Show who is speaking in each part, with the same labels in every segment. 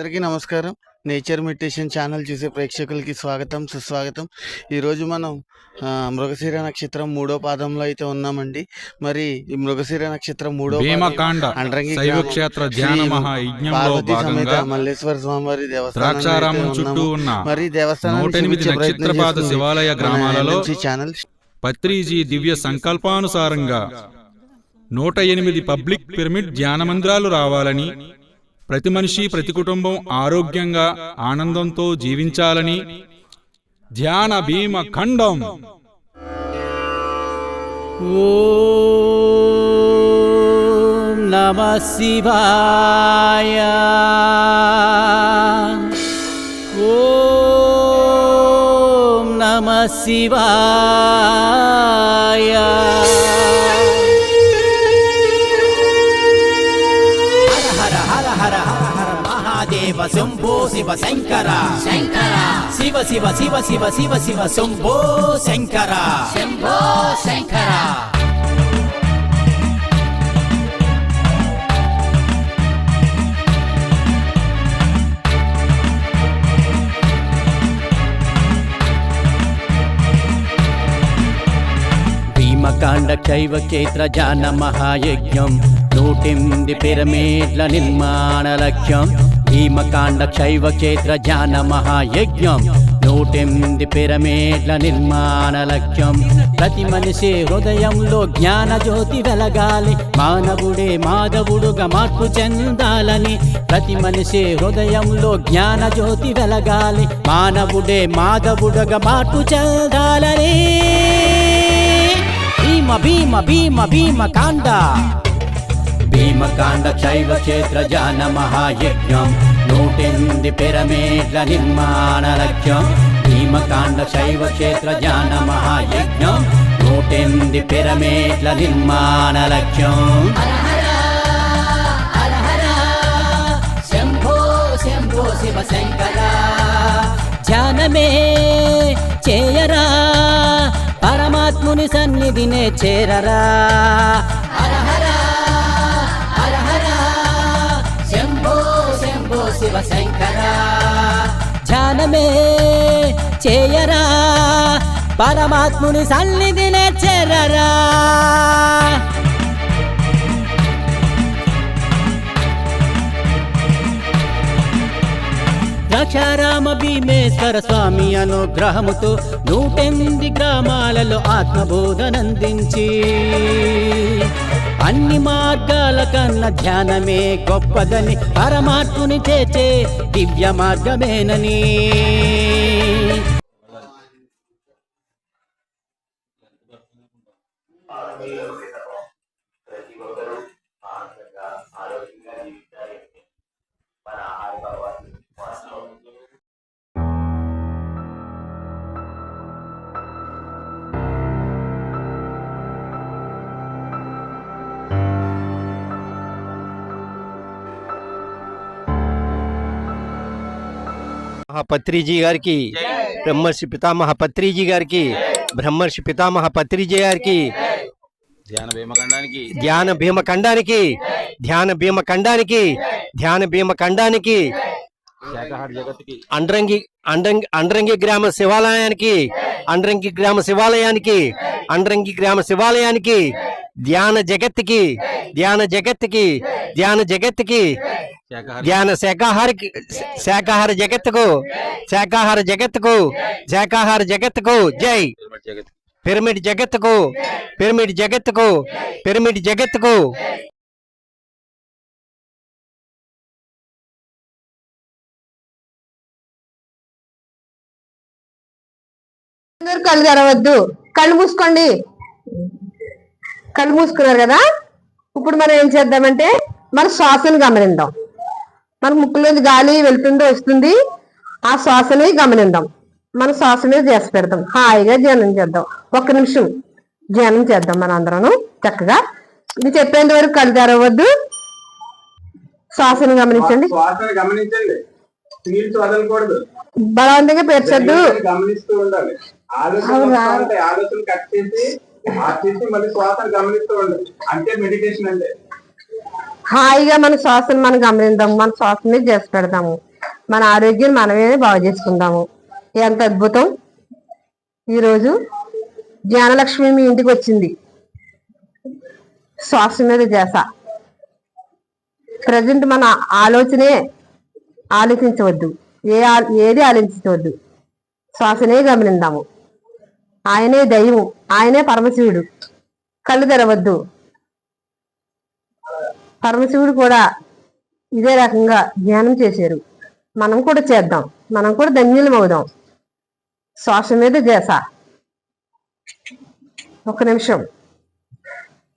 Speaker 1: అందరికీ నమస్కారం. Nature meditation channel చూసే ప్రేక్షకులకి స్వాగతం సుస్వాగతం. ఈరోజు మనం మృగశిర నక్షత్రం మూడో పాదంలో అయితే ఉన్నామండి. మరి ఈ మృగశిర నక్షత్రం మూడో పార్వతీ సమేత మల్లేశ్వర స్వామివారి దేవస్థానం
Speaker 2: ద్రాక్షారామం చుట్టూ ఉన్న
Speaker 1: మరి దేవస్థానం
Speaker 2: శివాలయ గ్రామాలలో
Speaker 1: ఛానల్
Speaker 2: పత్రిజీ దివ్య సంకల్పానుసారంగా నూట ఎనిమిది పబ్లిక్ పిరమిడ్ ధ్యాన మందిరాలు రావాలని ప్రతి మనిషి ప్రతి కుటుంబం ఆరోగ్యంగా ఆనందంతో జీవించాలని ధ్యాన భీమ ఖండం.
Speaker 3: నమ శివాయ. ఓం నమ శివాయ. శివ శంభో శివ శంకర శంకర శివ శివ శివ శివ శివ శివ శంభో శంకర శంభో శంకర భీమకాండ కైవకేత్ర జాన మహాయజ్ఞం నూటెనిమిది పిరమిడ్ల నిర్మాణ లక్ష్యం భీమకాండ క్షైవ క్షేత్ర జాన మహాయజ్ఞం. నూటెనిమిది పిరమిడ్ల నిర్మాణ లక్ష్యం. ప్రతి మనిషి హృదయంలో జ్ఞాన జ్యోతి వెలగాలి. మానవుడే మాధవుడుగా మార్పు చెందాలని. ప్రతి మనిషి హృదయంలో జ్ఞాన జ్యోతి వెలగాలి. మానవుడే మాధవుడుగా మార్పు చెందాలని. భీమ భీమ భీమ భీమ కాండ భీమకాండ శైవ క్షేత్ర జాన మహాయజ్ఞం. నూటెనిమిది పిరమేడ్ల నిర్మాణ లక్ష్యం. భీమకాండ శైవ క్షేత్ర జాన మహాయజ్ఞం. నూటెనిమిది పిరమేడ్ల నిర్మాణ లక్ష్యం. శంభో ధ్యానమే చేయరా. పరమాత్ముని సన్నిధినే చేరరా. శంకర. ధ్యానమే చేయరా. పరమాత్ముని సన్నిధినే చేరరా ద్రాక్షారామ భీమేశ్వర స్వామి అనుగ్రహముతో నూటెనిమిది గ్రామాలలో ఆత్మబోధనందించి అన్ని మార్గాల కన్నా ధ్యానమే గొప్పదని పరమాత్ముని చేచే దివ్య మార్గమేనని.
Speaker 4: Thank మహాపత్రిజీ గారికి బ్రహ్మర్షి పితామహ పత్రిజీ గారికి బ్రహ్మర్షి పితామహ పత్రిజీ గారికి
Speaker 2: ధ్యాన భీమఖండానికి
Speaker 4: ధ్యాన భీమ ఖండానికి ధ్యాన భీమ ఖండానికి ధ్యాన భీమ ఖండానికి
Speaker 2: శాకాహార జగత్తుకి
Speaker 4: అండ్రంగి అండ్రంగి అండ్రంగి గ్రామ శివాలయానికి అండ్రంగి గ్రామ శివాలయానికి అండ్రంగి గ్రామ శివాలయానికి ధ్యాన జగత్తుకి ధ్యాన జగత్తుకి ధ్యాన జగత్తుకి
Speaker 2: శాకాహార
Speaker 4: ధ్యాన శాకాహారకి శాకాహార జగత్తుకు శాకాహార జగత్తుకు శాకాహార జగత్తుకు జై.
Speaker 2: జగత్
Speaker 4: పిరమిడ్ జగత్తుకు పిరమిడ్ జగత్తుకు పిరమిడ్ జగత్తుకు.
Speaker 5: అందరూ కళ్ళు తెరవద్దు. కళ్ళు మూసుకోండి. కళ్ళు మూసుకున్నారు కదా? ఇప్పుడు మనం ఏం చేద్దామంటే మన శ్వాసను గమనిద్దాం. మన ముక్కులోంచి గాలి వెళ్తుందో వస్తుంది ఆ శ్వాసని గమనిద్దాం. మన శ్వాస మీద చేసి పెడదాం హాయిగా ధ్యానం చేద్దాం. ఒక్క నిమిషం ధ్యానం చేద్దాం మన అందరం చక్కగా. ఇది చెప్పేంత వరకు కళ్ళు తెరవద్దు శ్వాసను గమనించండి. బలవంతంగా పేర్చొద్దు.
Speaker 6: గమనిస్తూ ఉండాలి. ఆలోచన కట్ చేసి మళ్ళీ శ్వాసను గమనిస్తూ ఉండాలి. అంటే మెడిటేషన్ అంటే
Speaker 5: హాయిగా మన శ్వాసను మనం గమనిద్దాము మన శ్వాస మీద చేసి పెడదాము మన ఆరోగ్యం మనమే బాగు చేసుకుందాము. ఎంత అద్భుతం! ఈరోజు జ్ఞానలక్ష్మి మీ ఇంటికి వచ్చింది. శ్వాస మీద చేస ప్రజెంట్ మన ఆలోచనే ఆలోచించవద్దు. ఏ ఆ- ఏది ఆలోచించవద్దు. శ్వాసనే గమనిందాము ఆయనే దైవం. ఆయనే పరమశివుడు. కళ్ళు తెరవద్దు. పరమశివుడు కూడా ఇదే రకంగా ధ్యానం చేశారు. మనం కూడా చేద్దాం. మనం కూడా ధన్యులం అవుదాం. శ్వాస మీద చేస ఒక నిమిషం.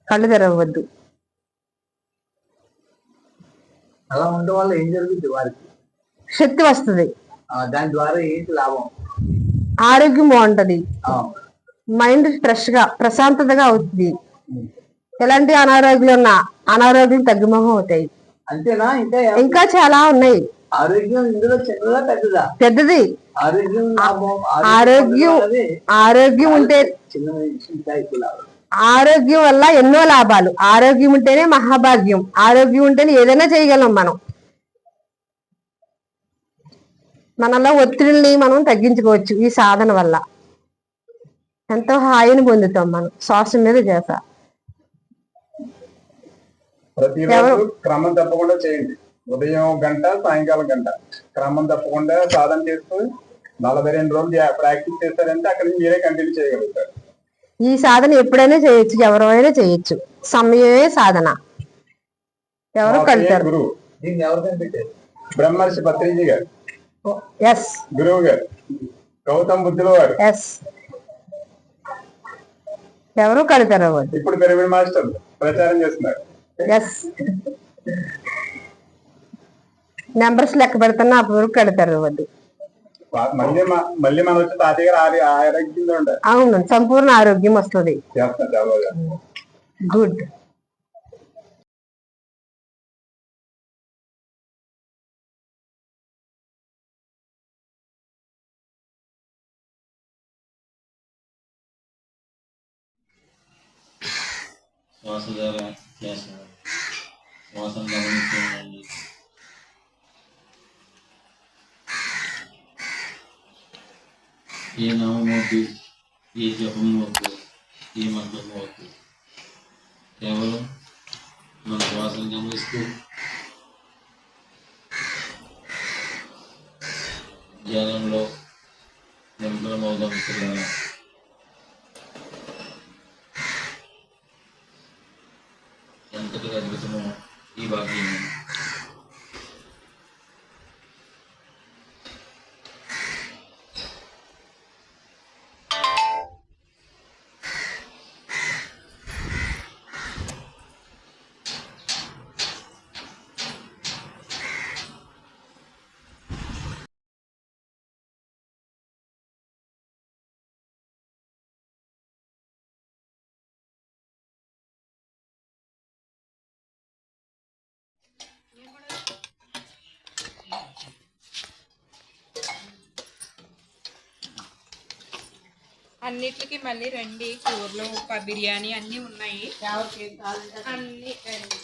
Speaker 5: కళ్ళు తెరవద్దు.
Speaker 6: అలా ఉండడం వల్ల ఏం జరుగుతుంది వారికి?
Speaker 5: శక్తి వస్తుంది.
Speaker 6: దాని ద్వారా ఏంటి లాభం?
Speaker 5: ఆరోగ్యం బాగుంటది. మైండ్ ఫ్రెష్గా ప్రశాంతతగా అవుతుంది ఎలాంటి అనారోగ్యాలు ఉన్నా అనారోగ్యం తగ్గుముఖం అవుతాయి.
Speaker 6: అంతేనా? ఇంకా
Speaker 5: చాలా ఉన్నాయి.
Speaker 6: ఆరోగ్యం ఇందులో చిన్నదా పెద్దదా?
Speaker 5: పెద్దది.
Speaker 6: ఆరోగ్యం
Speaker 5: ఆరోగ్యం ఉంటే
Speaker 6: చిన్న
Speaker 5: ఆరోగ్యం వల్ల ఎన్నో లాభాలు. ఆరోగ్యం ఉంటేనే మహాభాగ్యం. ఆరోగ్యం ఉంటేనే ఏదైనా చేయగలం మనం. మనలో ఒత్తిడిని మనం తగ్గించుకోవచ్చు ఈ సాధన వల్ల. ఎంతో హాయిని పొందుతాం మనం. శ్వాస మీద చేసా
Speaker 6: ప్రతిరోజు క్రమం తప్పకుండా చేయండి. ఉదయం గంట సాయంకాలం గంట. క్రమం తప్పకుండా సాధన చేస్తూ నలభై రెండు రోజులు ప్రాక్టీస్ చేస్తారంటే అక్కడ నుంచి మీరే కంటిన్యూ చేయగలుగుతారు.
Speaker 5: ఈ సాధన ఎప్పుడైనా చేయొచ్చు ఎవరైనా చేయొచ్చు. సమయమే సాధన. ఎవరు
Speaker 6: మా
Speaker 5: కలుతారు?
Speaker 6: గురువు? దీన్ని ఎవరు కనిపెట్టారు? బ్రహ్మర్షి పత్రిజీ గారు.
Speaker 5: ఎస్.
Speaker 6: గురువు గారు. గౌతమ్ బుద్ధుల వారు.
Speaker 5: ఎస్. ఎవరు కడతారు
Speaker 6: ఇప్పుడు పిరమిడ్ మాస్టర్ ప్రచారం చేస్తున్నారు.
Speaker 5: ఎస్ నెంబర్స్ లెక్క పెడుతున్నా అప్పుడు కడతారు అవ్వద్దు
Speaker 6: వా- మళ్ళీ మ- మళ్ళీ మనం వచ్చి తాతయ్య గారు ఆరి- ఆరోగ్యంగా ఉండాలి.
Speaker 5: అవును సంపూర్ణ ఆరోగ్యం వస్తుంది.
Speaker 6: చేస్తారు చాలా బాగా.
Speaker 5: గుడ్
Speaker 7: శ్వాస ద్వారా చేస్తారు శ్వాసను గమనిస్తూ ఉండండి ఏ నామం వద్దు ఏ జపం వద్దు ఏ మంత్రం వద్దు కేవలం మన శ్వాసను గమనిస్తూ ధ్యానంలో నిమగ్నమవుదాం పిల్లలు ఎంతటి
Speaker 8: అన్నిటికి మళ్ళీ రండి. కూరలు బిర్యానీ అన్నీ ఉన్నాయి. అన్ని రండి.